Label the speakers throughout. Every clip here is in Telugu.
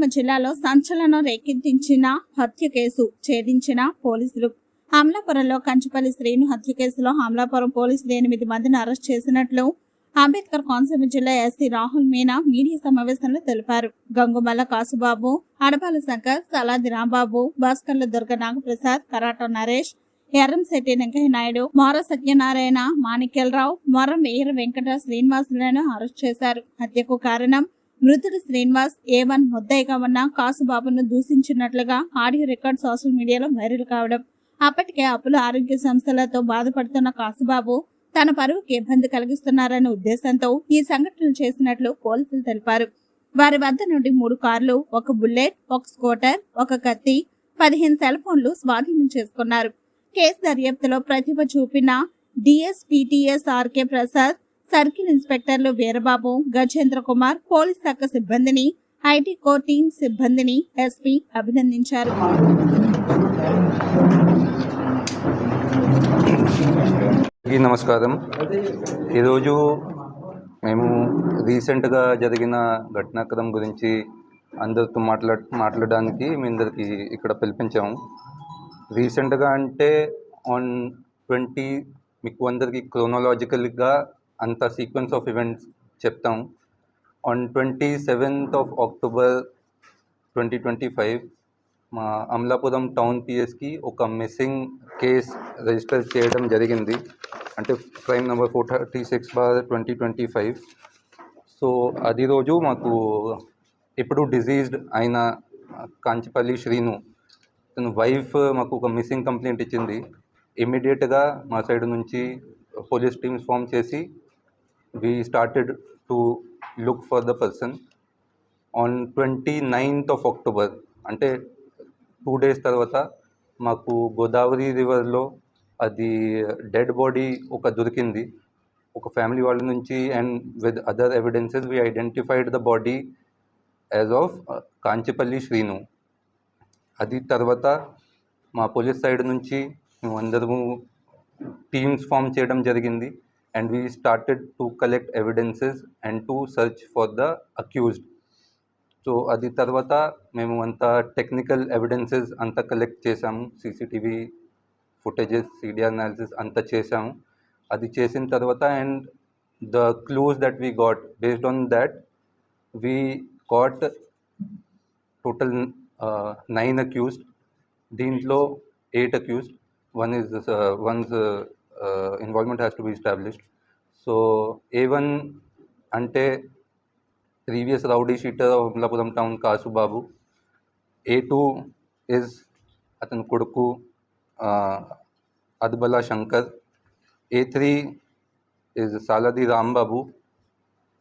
Speaker 1: కోనసీమ జిల్లాలో సంచలనం రేకెత్తించిన హత్య కేసు ఛేదించిన పోలీసులు. అమలాపురంలో కంచుపల్లి శ్రీను హత్య కేసులో అమలాపురం పోలీసులు ఎనిమిది మందిని అరెస్ట్ చేసినట్లు అంబేద్కర్ కోనసీమ జిల్లా ఎస్సీ రాహుల్ మీనా మీడియా సమావేశంలో తెలిపారు. గంగుమల్ల కాసుబాబు అడపాల శంకర్ సలాది రాంబాబు భాస్కర్ల దుర్గ నాగప్రసాద్ కరాటో నరేష్ ఎర్రంశెట్టి వెంకయ్య నాయుడు మోర సత్యనారాయణ మాణిక్యలరావు మొరం వీర వెంకట శ్రీనివాసులను అరెస్ట్ చేశారు. హత్యకు కారణం మృతుడు శ్రీనివాస్ ఏ వన్ ముద్దయిగా ఉన్న కాసుబాబును దూషించినట్లుగా ఆడియో రికార్డ్ సోషల్ మీడియాలో వైరల్ కావడం. అప్పటికే అప్పుల ఆరోగ్య సంస్థలతో బాధపడుతున్న కాసుబాబు తన పరువుకి ఇబ్బంది కలిగిస్తున్నారనే ఉద్దేశంతో ఈ సంఘటనలు చేసినట్లు పోలీసులు తెలిపారు. వారి వద్ద నుండి మూడు కార్లు ఒక బుల్లెట్ ఒక స్కూటర్ ఒక కత్తి పదిహేను సెల్ ఫోన్లు స్వాధీనం చేసుకున్నారు. కేసు దర్యాప్తులో ప్రతిభ చూపిన DSP TS RK Prasad circle ఇన్స్పెక్టర్లు Veerababu Gajendra Kumar police శాఖ సిబ్బందిని ఐటీ కోర్ టీం సిబ్బందిని ఎస్పీ అభినందించారు.
Speaker 2: నమస్కారం. ఈరోజు మేము రీసెంట్గా జరిగిన ఘటనాక్రమం గురించి అందరితో మాట్లా మాట్లాడడానికి మీ అందరికి ఇక్కడ పిలిపించాము. రీసెంట్గా అంటే ఆన్ ట్వంటీ మీకు అందరికీ క్రోనలాజికల్గా అంత సీక్వెన్స్ ఆఫ్ ఈవెంట్స్ చెప్తాం. On twenty seventh of October twenty twenty five మా అమలాపురం టౌన్ పిఎస్కి ఒక మిస్సింగ్ కేస్ రిజిస్టర్ చేయడం జరిగింది. అంటే crime number four thirty six bar twenty twenty five so అది రోజు మాకు ఇప్పుడు డిజీజ్డ్ అయిన కాంచిపల్లి శ్రీను. తన వైఫ్ మాకు ఒక మిస్సింగ్ కంప్లైంట్ ఇచ్చింది. ఇమ్మీడియట్గా మా సైడ్ నుంచి పోలీస్ టీమ్స్ ఫామ్ చేసి we started to look for the person on twenty ninth of October అంటే టూ డేస్ తర్వాత మాకు గోదావరి రివర్లో అది డెడ్ బాడీ ఒక దొరికింది. ఒక ఫ్యామిలీ వాళ్ళ నుంచి and with other evidences we identified the body as of Kanchipalli Srinu అది తర్వాత మా పోలీస్ సైడ్ నుంచి మేము అందరము టీమ్స్ ఫామ్ చేయడం జరిగింది. And we started to collect evidences and to search for the accused so అది తర్వాత మేము అంతా టెక్నికల్ ఎవిడెన్సెస్ అంతా కలెక్ట్ చేసాము సీసీటీవీ ఫుటేజెస్ సీడిఆర్ అనాలిసిస్ అంతా చేసాము అది చేసిన తర్వాత and the clues that we got based on that we got total nine accused దీంట్లో eight accused one is one's involvement has to be established so A one అంటే previous rowdy sheeter of Amalapuram town Kasubabu A two is అతని కొడుకు Adbala Shankar A three is Saladi Rambabu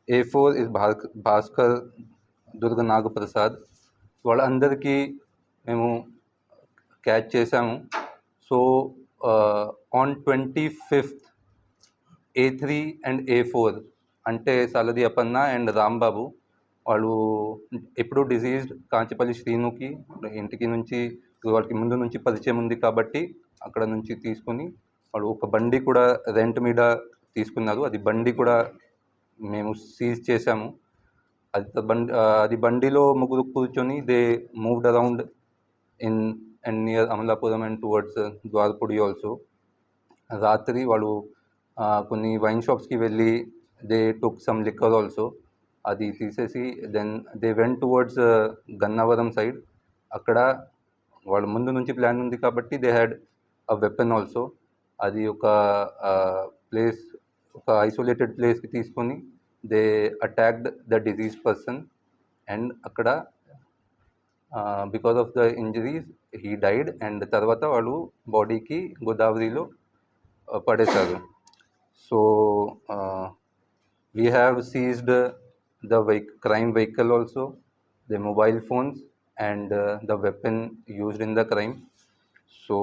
Speaker 2: A four is భాస్క Bhaskar Durga Nagaprasad వాళ్ళందరికీ మేము క్యాచ్ చేసాము so on twenty fifth A three and A four అంటే సాలది అపన్న అండ్ రాంబాబు వాళ్ళు ఎప్పుడూ డిజీజ్డ్ కాంచిపల్లి శ్రీనుకి ఇంటికి నుంచి వాళ్ళకి ముందు నుంచి పరిచయం ఉంది కాబట్టి అక్కడ నుంచి తీసుకొని వాళ్ళు ఒక బండి కూడా రెంట్ మీద తీసుకున్నారు. అది బండి కూడా మేము సీజ్ చేసాము అది బండి అది బండిలో ముగ్గురు కూర్చొని they moved around in and near Amalapuram and towards Dwarapudi also రాత్రి వాళ్ళు కొన్ని వైన్ షాప్స్కి వెళ్ళి they took some liquor also అది తీసేసి then they went towards Gannavaram side అక్కడ వాళ్ళ ముందు నుంచి ప్లాన్ ఉంది కాబట్టి they had a weapon also అది ఒక ప్లేస్ ఒక ఐసోలేటెడ్ ప్లేస్కి తీసుకొని they attacked the deceased person and అక్కడ because of the injuries he died and తర్వాత వాళ్ళు బాడీకి గోదావరిలో uh, పడేశారు so we have seized the vehicle crime vehicle also the mobile phones and the weapon used in the crime so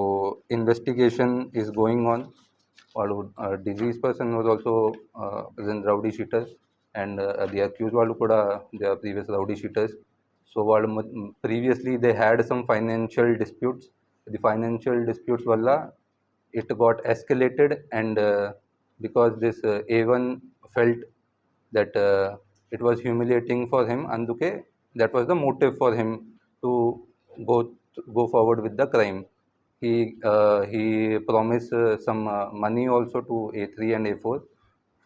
Speaker 2: investigation is going on వాళ్ళు deceased person was also present rowdy sheeters and the accused వాళ్ళు కూడా they are previous rowdy sheeters So while previously they had some financial disputes, the financial disputes valla it got escalated and uh, because this uh, A1 felt that uh, it was humiliating for him, Anduke, that was the motive for him to go go forward with the crime. He uh, he promised uh, some uh, money also to A3 and A4.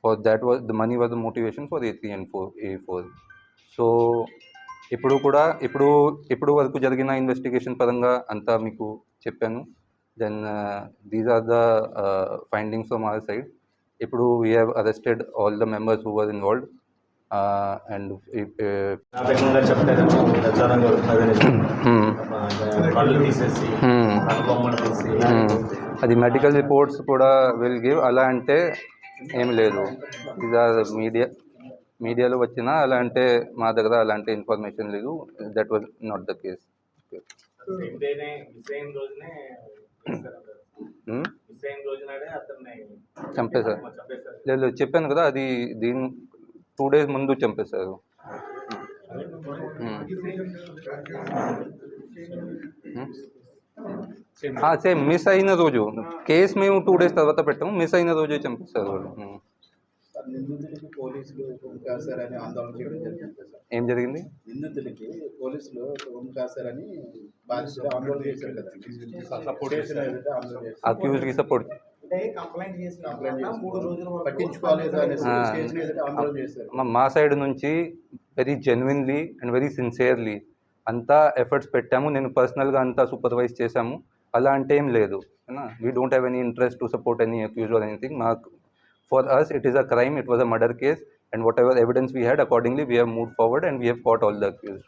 Speaker 2: For that was the money was the motivation for A3 and for A4. So ఇప్పుడు కూడా ఇప్పుడు ఇప్పుడు వరకు జరిగిన ఇన్వెస్టిగేషన్ పరంగా అంతా మీకు చెప్పాను. Then these are the findings from our side ఇప్పుడు we have arrested all the members who were involved and అది మెడికల్ రిపోర్ట్స్ కూడా విల్ గివ్ అలా అంటే ఏం లేదు. ఇది మీడియా మీడియాలో వచ్చినా అలా అంటే మా దగ్గర అలాంటి ఇన్ఫర్మేషన్ లేదు. That was not the case చంపేశారు. లేదు లేదు, చెప్పాను కదా అది దీని టూ డేస్ ముందు చంపేశారు. సేమ్ మిస్ అయిన రోజు. కేసు మేము టూ డేస్ తర్వాత పెట్టాము. మిస్ అయిన రోజే చంపేశారు వాళ్ళు. Hmm.
Speaker 3: నిందితులకి పోలీసులు హోమ్ కాసారని ఆందోళన చేయడం జరిగింది సార్.
Speaker 2: ఏం జరిగింది?
Speaker 3: నిందితులకి పోలీసులు హోమ్ కాసారని బాధితులు ఆందోళన చేశారు కదా. సపోర్ట్ చేసిన ఎదుట ఆందోళన చేశారు.
Speaker 2: అక్యూజ్కి సపోర్ట్ మా సైడ్ నుంచి very genuinely and very sincerely అంతా ఎఫర్ట్స్ పెట్టాము. నేను పర్సనల్గా అంతా సూపర్వైజ్ చేశాము. అలా అంటే ఏం లేదు. We don't have any interest to support any accused or anything మాకు for us it is a crime it was a murder case and whatever evidence we had accordingly we have move forward and we have caught all the accused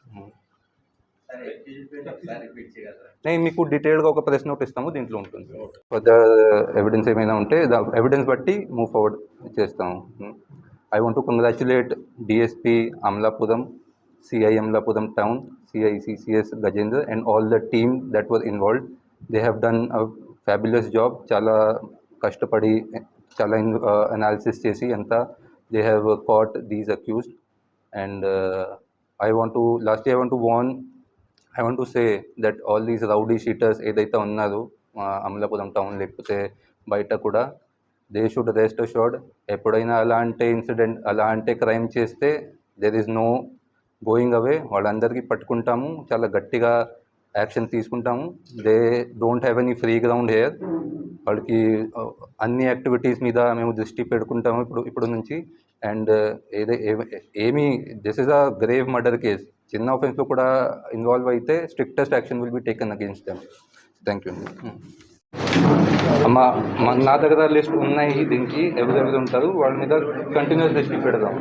Speaker 2: నేను మీకు డీటెయిల్గా ఒక ప్రెస్ నోట్ ఇస్తాము దీంట్లో ఉంటుంది. ఫర్దర్ ఎవిడెన్స్ ఏమైనా ఉంటే ఎవిడెన్స్ బట్టి మూవ్ ఫార్వర్డ్ చేస్తాము. I want to congratulate DSP Amalapuram CI Amalapuram town CI CCS Gajendar and all the team that was involved they have done a fabulous job చాలా కష్టపడి చాలా అనాలిసిస్ చేసి అంతా they have caught these accused and I want to last I want to want I want to say that all these rowdy sheeters ఏదైతే ఉన్నారో అమలాపురం టౌన్ లేకపోతే బయట కూడా దే షుడ్ రెస్ట్ షోర్డ్ ఎప్పుడైనా అలాంటి ఇన్సిడెంట్ అలాంటి క్రైమ్ చేస్తే there is no going away వాళ్ళందరికీ పట్టుకుంటాము. చాలా గట్టిగా యాక్షన్ తీసుకుంటాము. They don't have any free ground here. వాళ్ళకి అన్ని యాక్టివిటీస్ మీద మేము దృష్టి పెట్టుకుంటాము ఇప్పుడు ఇప్పుడు నుంచి. అండ్ ఏదే ఏమీ this is a grave murder case. చిన్న ఆఫెన్స్లో కూడా ఇన్వాల్వ్ అయితే strictest action will be taken against them. Thank you మా మా- నా దగ్గర లిస్ట్ ఉన్నాయి దీనికి ఎవరెవరు ఉంటారు వాళ్ళ మీద కంటిన్యూస్ దృష్టి పెడదాం.